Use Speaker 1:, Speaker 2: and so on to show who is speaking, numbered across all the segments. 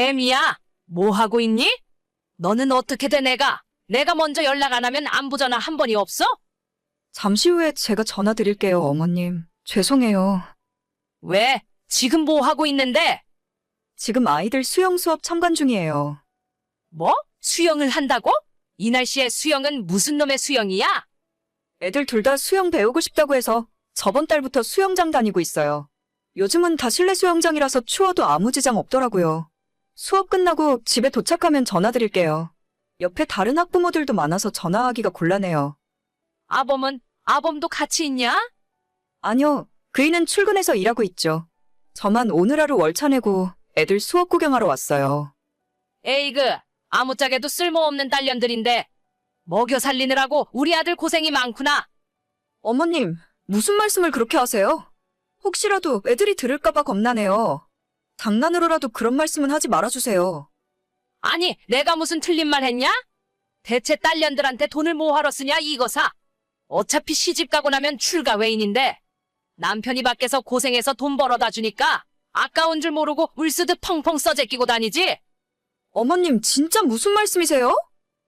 Speaker 1: 애미야, 뭐 하고 있니? 너는 어떻게 돼, 내가? 내가 먼저 연락 안 하면 안부 전화 한 번이 없어?
Speaker 2: 잠시 후에 제가 전화 드릴게요, 어머님. 죄송해요.
Speaker 1: 왜? 지금 뭐 하고 있는데?
Speaker 2: 지금 아이들 수영 수업 참관 중이에요.
Speaker 1: 뭐? 수영을 한다고? 이 날씨에 수영은 무슨 놈의 수영이야?
Speaker 2: 애들 둘 다 수영 배우고 싶다고 해서 저번 달부터 수영장 다니고 있어요. 요즘은 다 실내 수영장이라서 추워도 아무 지장 없더라고요. 수업 끝나고 집에 도착하면 전화 드릴게요. 옆에 다른 학부모들도 많아서 전화하기가 곤란해요.
Speaker 1: 아범은, 아범도 같이 있냐?
Speaker 2: 아니요, 그이는 출근해서 일하고 있죠. 저만 오늘 하루 월차 내고 애들 수업 구경하러 왔어요.
Speaker 1: 에이그, 아무짝에도 쓸모없는 딸년들인데, 먹여 살리느라고 우리 아들 고생이 많구나.
Speaker 2: 어머님, 무슨 말씀을 그렇게 하세요? 혹시라도 애들이 들을까봐 겁나네요. 장난으로라도 그런 말씀은 하지 말아주세요.
Speaker 1: 아니, 내가 무슨 틀린 말 했냐? 대체 딸년들한테 돈을 뭐하러 쓰냐, 이거사. 어차피 시집 가고 나면 출가 외인인데, 남편이 밖에서 고생해서 돈 벌어다 주니까, 아까운 줄 모르고 울쓰듯 펑펑 써제끼고 다니지?
Speaker 2: 어머님, 진짜 무슨 말씀이세요?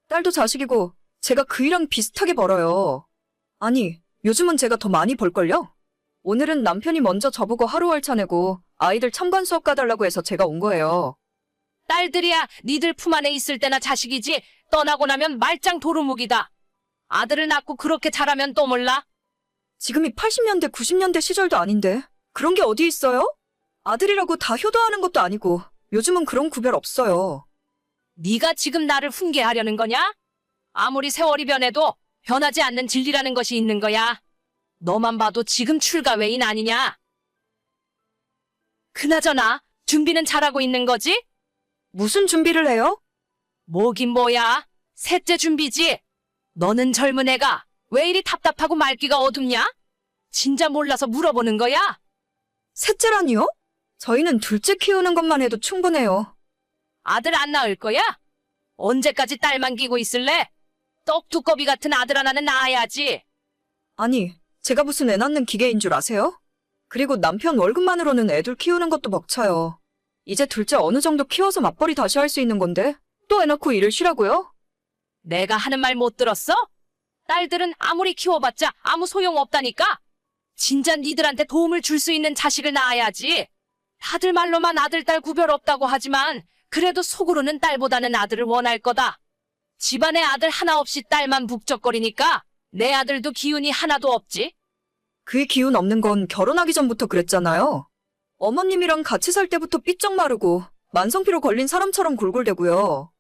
Speaker 2: 딸도 자식이고, 제가 그이랑 비슷하게 벌어요. 아니, 요즘은 제가 더 많이 벌걸요? 오늘은 남편이 먼저 저보고 하루 월차 내고, 아이들 참관 수업 가달라고 해서 제가 온 거예요.
Speaker 1: 딸들이야 니들 품 안에 있을 때나 자식이지, 떠나고 나면 말짱 도루묵이다. 아들을 낳고 그렇게 자라면 또 몰라?
Speaker 2: 지금이 80년대, 90년대 시절도 아닌데, 그런 게 어디 있어요? 아들이라고 다 효도하는 것도 아니고, 요즘은 그런 구별 없어요.
Speaker 1: 네가 지금 나를 훈계하려는 거냐? 아무리 세월이 변해도 변하지 않는 진리라는 것이 있는 거야. 너만 봐도 지금 출가 외인 아니냐? 그나저나 준비는 잘하고 있는 거지?
Speaker 2: 무슨 준비를 해요?
Speaker 1: 뭐긴 뭐야? 셋째 준비지? 너는 젊은 애가 왜 이리 답답하고 말기가 어둡냐? 진짜 몰라서 물어보는 거야?
Speaker 2: 셋째라니요? 저희는 둘째 키우는 것만 해도 충분해요.
Speaker 1: 아들 안 낳을 거야? 언제까지 딸만 끼고 있을래? 떡두꺼비 같은 아들 하나는 낳아야지.
Speaker 2: 아니, 제가 무슨 애 낳는 기계인 줄 아세요? 그리고 남편 월급만으로는 애들 키우는 것도 벅차요. 이제 둘째 어느 정도 키워서 맞벌이 다시 할 수 있는 건데, 또 애 낳고 일을 쉬라고요?
Speaker 1: 내가 하는 말 못 들었어? 딸들은 아무리 키워봤자 아무 소용 없다니까. 진짜 니들한테 도움을 줄 수 있는 자식을 낳아야지. 다들 말로만 아들, 딸 구별 없다고 하지만 그래도 속으로는 딸보다는 아들을 원할 거다. 집안에 아들 하나 없이 딸만 북적거리니까 내 아들도 기운이 하나도 없지.
Speaker 2: 그의 기운 없는 건 결혼하기 전부터 그랬잖아요. 어머님이랑 같이 살 때부터 삐쩍 마르고, 만성피로 걸린 사람처럼 골골대고요.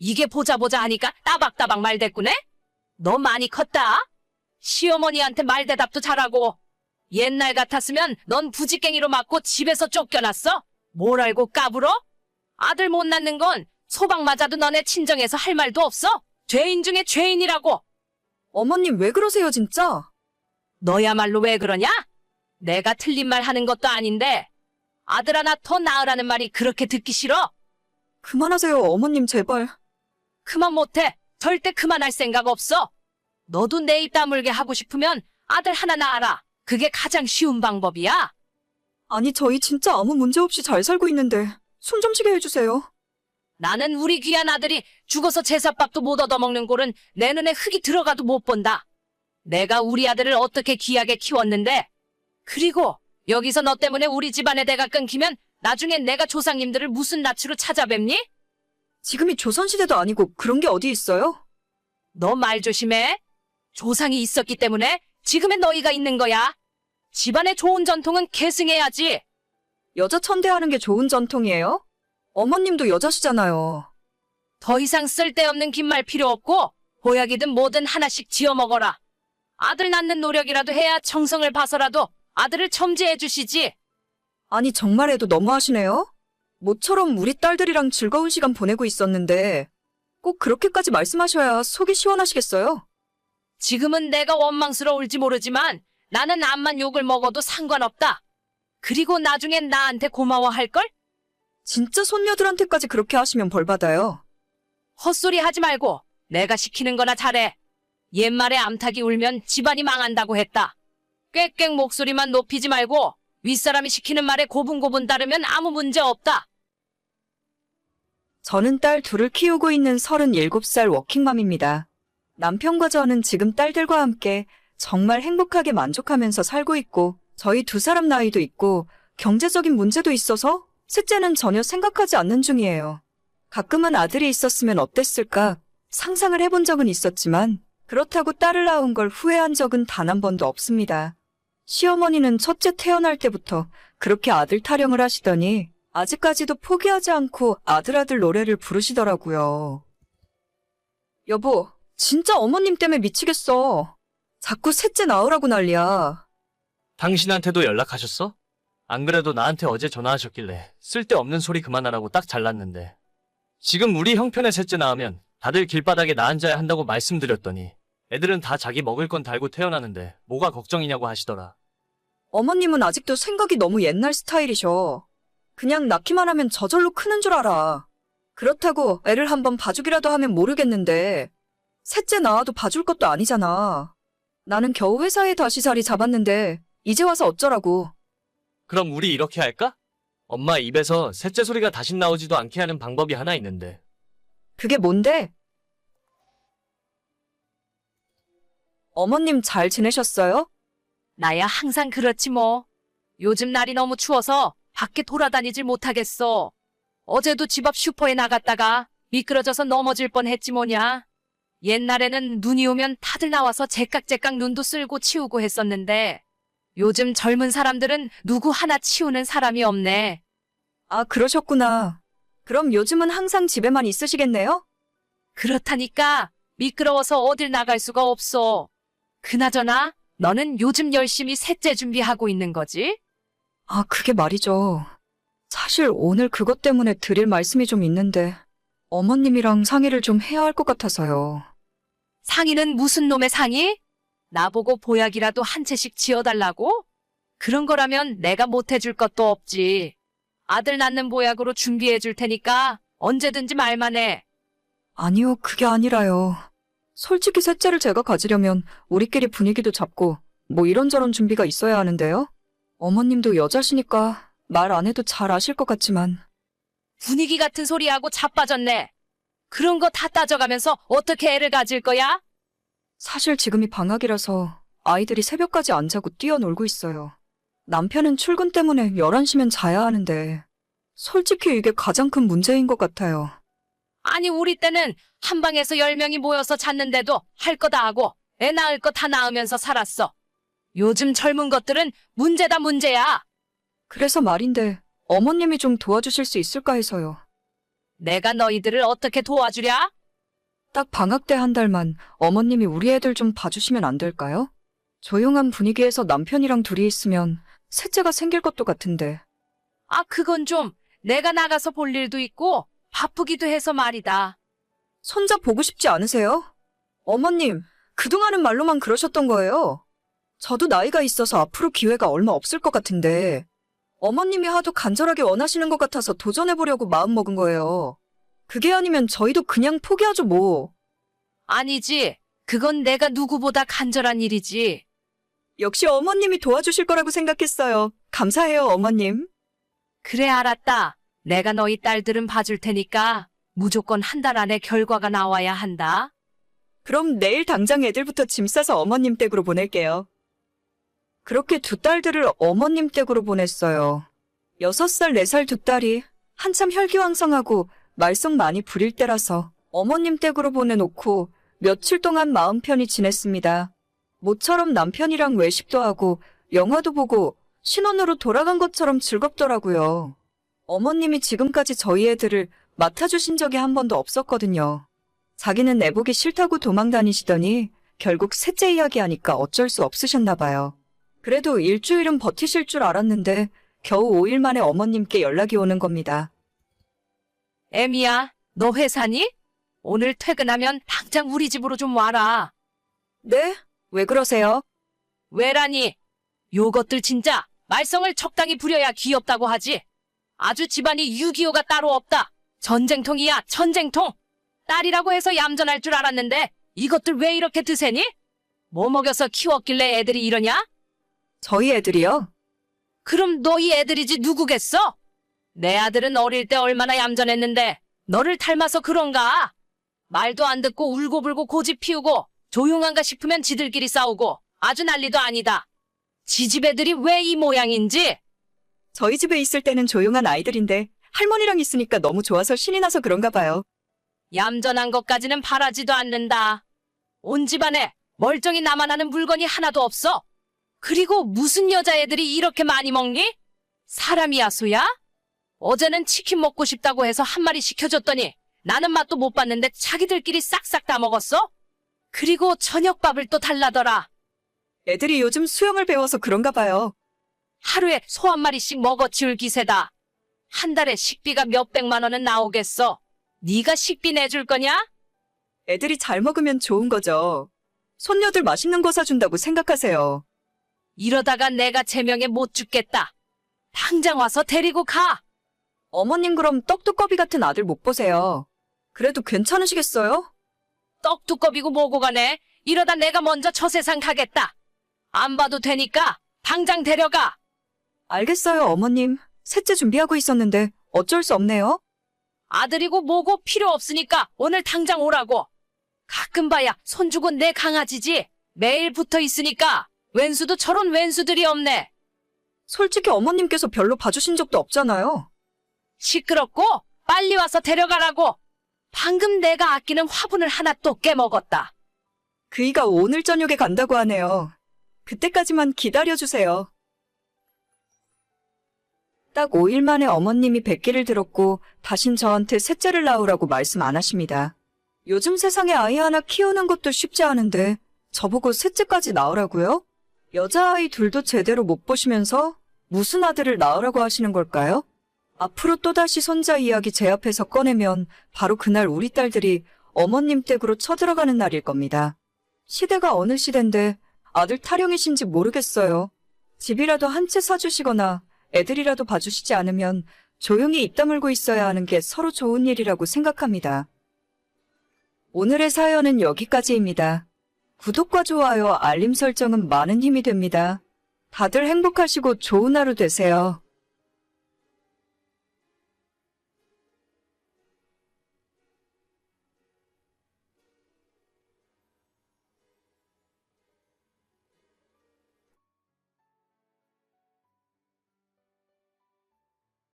Speaker 1: 이게 보자 보자 하니까 따박따박 말대꾸네? 너 많이 컸다? 시어머니한테 말대답도 잘하고 옛날 같았으면 넌 부지깽이로 맞고 집에서 쫓겨났어? 뭘 알고 까불어? 아들 못 낳는 건 소방 맞아도 너네 친정에서 할 말도 없어? 죄인 중에 죄인이라고
Speaker 2: 어머님 왜 그러세요, 진짜?
Speaker 1: 너야말로 왜 그러냐? 내가 틀린 말 하는 것도 아닌데 아들 하나 더 낳으라는 말이 그렇게 듣기 싫어?
Speaker 2: 그만하세요, 어머님 제발.
Speaker 1: 그만 못해. 절대 그만할 생각 없어. 너도 내 입 다물게 하고 싶으면 아들 하나 낳아라. 그게 가장 쉬운 방법이야.
Speaker 2: 아니, 저희 진짜 아무 문제 없이 잘 살고 있는데, 숨 좀 쉬게 해주세요.
Speaker 1: 나는 우리 귀한 아들이 죽어서 제사밥도 못 얻어먹는 꼴은 내 눈에 흙이 들어가도 못 본다. 내가 우리 아들을 어떻게 귀하게 키웠는데. 그리고 여기서 너 때문에 우리 집안의 대가 끊기면 나중에 내가 조상님들을 무슨 낯으로 찾아뵙니?
Speaker 2: 지금이 조선시대도 아니고 그런 게 어디 있어요?
Speaker 1: 너 말 조심해. 조상이 있었기 때문에 지금의 너희가 있는 거야. 집안의 좋은 전통은 계승해야지.
Speaker 2: 여자 천대하는 게 좋은 전통이에요? 어머님도 여자시잖아요.
Speaker 1: 더 이상 쓸데없는 긴 말 필요 없고 보약이든 뭐든 하나씩 지어 먹어라. 아들 낳는 노력이라도 해야 정성을 봐서라도 아들을 첨지해 주시지.
Speaker 2: 아니, 정말해도 너무하시네요? 모처럼 우리 딸들이랑 즐거운 시간 보내고 있었는데, 꼭 그렇게까지 말씀하셔야 속이 시원하시겠어요?
Speaker 1: 지금은 내가 원망스러울지 모르지만 나는 암만 욕을 먹어도 상관없다. 그리고 나중엔 나한테 고마워할걸?
Speaker 2: 진짜 손녀들한테까지 그렇게 하시면 벌받아요.
Speaker 1: 헛소리 하지 말고 내가 시키는 거나 잘해. 옛말에 암탉이 울면 집안이 망한다고 했다. 꽥꽥 목소리만 높이지 말고 윗사람이 시키는 말에 고분고분 따르면 아무 문제 없다.
Speaker 2: 저는 딸 둘을 키우고 있는 37살 워킹맘입니다. 남편과 저는 지금 딸들과 함께 정말 행복하게 만족하면서 살고 있고, 저희 두 사람 나이도 있고, 경제적인 문제도 있어서 셋째는 전혀 생각하지 않는 중이에요. 가끔은 아들이 있었으면 어땠을까 상상을 해본 적은 있었지만, 그렇다고 딸을 낳은 걸 후회한 적은 단 한 번도 없습니다. 시어머니는 첫째 태어날 때부터 그렇게 아들 타령을 하시더니 아직까지도 포기하지 않고 아들아들 노래를 부르시더라고요. 여보, 진짜 어머님 때문에 미치겠어. 자꾸 셋째 낳으라고 난리야.
Speaker 3: 당신한테도 연락하셨어? 안 그래도 나한테 어제 전화하셨길래 쓸데없는 소리 그만하라고 딱 잘랐는데. 지금 우리 형편의 셋째 낳으면 다들 길바닥에 나 앉아야 한다고 말씀드렸더니 애들은 다 자기 먹을 건 달고 태어나는데 뭐가 걱정이냐고 하시더라.
Speaker 2: 어머님은 아직도 생각이 너무 옛날 스타일이셔. 그냥 낳기만 하면 저절로 크는 줄 알아. 그렇다고 애를 한번 봐주기라도 하면 모르겠는데, 셋째 낳아도 봐줄 것도 아니잖아. 나는 겨우 회사에 다시 자리 잡았는데, 이제 와서 어쩌라고.
Speaker 3: 그럼 우리 이렇게 할까? 엄마 입에서 셋째 소리가 다신 나오지도 않게 하는 방법이 하나 있는데.
Speaker 2: 그게 뭔데? 어머님 잘 지내셨어요?
Speaker 1: 나야 항상 그렇지 뭐. 요즘 날이 너무 추워서 밖에 돌아다니질 못하겠어. 어제도 집 앞 슈퍼에 나갔다가 미끄러져서 넘어질 뻔했지 뭐냐. 옛날에는 눈이 오면 다들 나와서 제깍제깍 눈도 쓸고 치우고 했었는데 요즘 젊은 사람들은 누구 하나 치우는 사람이 없네.
Speaker 2: 아, 그러셨구나. 그럼 요즘은 항상 집에만 있으시겠네요?
Speaker 1: 그렇다니까 미끄러워서 어딜 나갈 수가 없어. 그나저나 너는 요즘 열심히 셋째 준비하고 있는 거지?
Speaker 2: 아, 그게 말이죠. 사실 오늘 그것 때문에 드릴 말씀이 좀 있는데, 어머님이랑 상의를 좀 해야 할 것 같아서요.
Speaker 1: 상의는 무슨 놈의 상의? 나보고 보약이라도 한 채씩 지어달라고? 그런 거라면 내가 못 해줄 것도 없지. 아들 낳는 보약으로 준비해 줄 테니까 언제든지 말만 해.
Speaker 2: 아니요, 그게 아니라요. 솔직히 셋째를 제가 가지려면 우리끼리 분위기도 잡고, 뭐 이런저런 준비가 있어야 하는데요? 어머님도 여자시니까 말 안 해도 잘 아실 것 같지만,
Speaker 1: 분위기 같은 소리하고 자빠졌네. 그런 거 다 따져가면서 어떻게 애를 가질 거야?
Speaker 2: 사실 지금이 방학이라서 아이들이 새벽까지 안 자고 뛰어놀고 있어요. 남편은 출근 때문에 11시면 자야 하는데, 솔직히 이게 가장 큰 문제인 것 같아요.
Speaker 1: 아니 우리 때는 한 방에서 열 명이 모여서 잤는데도 할 거 다 하고 애 낳을 거 다 낳으면서 살았어. 요즘 젊은 것들은 문제다 문제야.
Speaker 2: 그래서 말인데, 어머님이 좀 도와주실 수 있을까 해서요.
Speaker 1: 내가 너희들을 어떻게 도와주랴?
Speaker 2: 딱 방학 때 한 달만 어머님이 우리 애들 좀 봐주시면 안 될까요? 조용한 분위기에서 남편이랑 둘이 있으면 셋째가 생길 것도 같은데.
Speaker 1: 아, 그건 좀 내가 나가서 볼 일도 있고 바쁘기도 해서 말이다.
Speaker 2: 손자 보고 싶지 않으세요? 어머님, 그동안은 말로만 그러셨던 거예요. 저도 나이가 있어서 앞으로 기회가 얼마 없을 것 같은데, 어머님이 하도 간절하게 원하시는 것 같아서 도전해보려고 마음먹은 거예요. 그게 아니면 저희도 그냥 포기하죠, 뭐.
Speaker 1: 아니지. 그건 내가 누구보다 간절한 일이지.
Speaker 2: 역시 어머님이 도와주실 거라고 생각했어요. 감사해요, 어머님.
Speaker 1: 그래, 알았다. 내가 너희 딸들은 봐줄 테니까 무조건 한 달 안에 결과가 나와야 한다.
Speaker 2: 그럼 내일 당장 애들부터 짐 싸서 어머님 댁으로 보낼게요. 그렇게 두 딸들을 어머님 댁으로 보냈어요. 여섯 살, 네 살 두 딸이 한참 혈기왕성하고 말썽 많이 부릴 때라서 어머님 댁으로 보내놓고 며칠 동안 마음 편히 지냈습니다. 모처럼 남편이랑 외식도 하고 영화도 보고 신혼으로 돌아간 것처럼 즐겁더라고요. 어머님이 지금까지 저희 애들을 맡아주신 적이 한 번도 없었거든요. 자기는 내보기 싫다고 도망 다니시더니 결국 셋째 이야기하니까 어쩔 수 없으셨나 봐요. 그래도 일주일은 버티실 줄 알았는데 겨우 5일 만에 어머님께 연락이 오는 겁니다.
Speaker 1: 애미야, 너 회사니? 오늘 퇴근하면 당장 우리 집으로 좀 와라.
Speaker 2: 네? 왜 그러세요?
Speaker 1: 왜라니? 요것들 진짜 말썽을 적당히 부려야 귀엽다고 하지. 아주 집안이 6.25가 따로 없다. 전쟁통이야, 전쟁통. 딸이라고 해서 얌전할 줄 알았는데 이것들 왜 이렇게 드세니? 뭐 먹여서 키웠길래 애들이 이러냐?
Speaker 2: 저희 애들이요?
Speaker 1: 그럼 너희 애들이지 누구겠어? 내 아들은 어릴 때 얼마나 얌전했는데 너를 닮아서 그런가? 말도 안 듣고 울고불고 고집 피우고 조용한가 싶으면 지들끼리 싸우고 아주 난리도 아니다. 지집 애들이 왜 이 모양인지
Speaker 2: 저희 집에 있을 때는 조용한 아이들인데 할머니랑 있으니까 너무 좋아서 신이 나서 그런가 봐요.
Speaker 1: 얌전한 것까지는 바라지도 않는다. 온 집안에 멀쩡히 나만 하는 물건이 하나도 없어. 그리고 무슨 여자애들이 이렇게 많이 먹니? 사람이야, 소야? 어제는 치킨 먹고 싶다고 해서 한 마리 시켜줬더니 나는 맛도 못 봤는데 자기들끼리 싹싹 다 먹었어? 그리고 저녁밥을 또 달라더라.
Speaker 2: 애들이 요즘 수영을 배워서 그런가 봐요.
Speaker 1: 하루에 소 한 마리씩 먹어치울 기세다. 한 달에 식비가 몇 백만 원은 나오겠어. 네가 식비 내줄 거냐?
Speaker 2: 애들이 잘 먹으면 좋은 거죠. 손녀들 맛있는 거 사준다고 생각하세요.
Speaker 1: 이러다가 내가 제명에 못 죽겠다. 당장 와서 데리고 가.
Speaker 2: 어머님 그럼 떡두꺼비 같은 아들 못 보세요. 그래도 괜찮으시겠어요?
Speaker 1: 떡두꺼비고 뭐고 가네. 이러다 내가 먼저 저 세상 가겠다. 안 봐도 되니까 당장 데려가.
Speaker 2: 알겠어요, 어머님. 셋째 준비하고 있었는데 어쩔 수 없네요.
Speaker 1: 아들이고 뭐고 필요 없으니까 오늘 당장 오라고. 가끔 봐야 손주고 내 강아지지. 매일 붙어 있으니까 왼수도 저런 왼수들이 없네.
Speaker 2: 솔직히 어머님께서 별로 봐주신 적도 없잖아요.
Speaker 1: 시끄럽고 빨리 와서 데려가라고. 방금 내가 아끼는 화분을 하나 또 깨먹었다.
Speaker 2: 그이가 오늘 저녁에 간다고 하네요. 그때까지만 기다려주세요. 딱 5일 만에 어머님이 뵙기를 들었고 다신 저한테 셋째를 낳으라고 말씀 안 하십니다. 요즘 세상에 아이 하나 키우는 것도 쉽지 않은데 저보고 셋째까지 낳으라고요? 여자아이 둘도 제대로 못 보시면서 무슨 아들을 낳으라고 하시는 걸까요? 앞으로 또다시 손자 이야기 제 앞에서 꺼내면 바로 그날 우리 딸들이 어머님 댁으로 쳐들어가는 날일 겁니다. 시대가 어느 시대인데 아들 타령이신지 모르겠어요. 집이라도 한 채 사주시거나 애들이라도 봐주시지 않으면 조용히 입 다물고 있어야 하는 게 서로 좋은 일이라고 생각합니다. 오늘의 사연은 여기까지입니다. 구독과 좋아요, 알림 설정은 많은 힘이 됩니다. 다들 행복하시고 좋은 하루 되세요.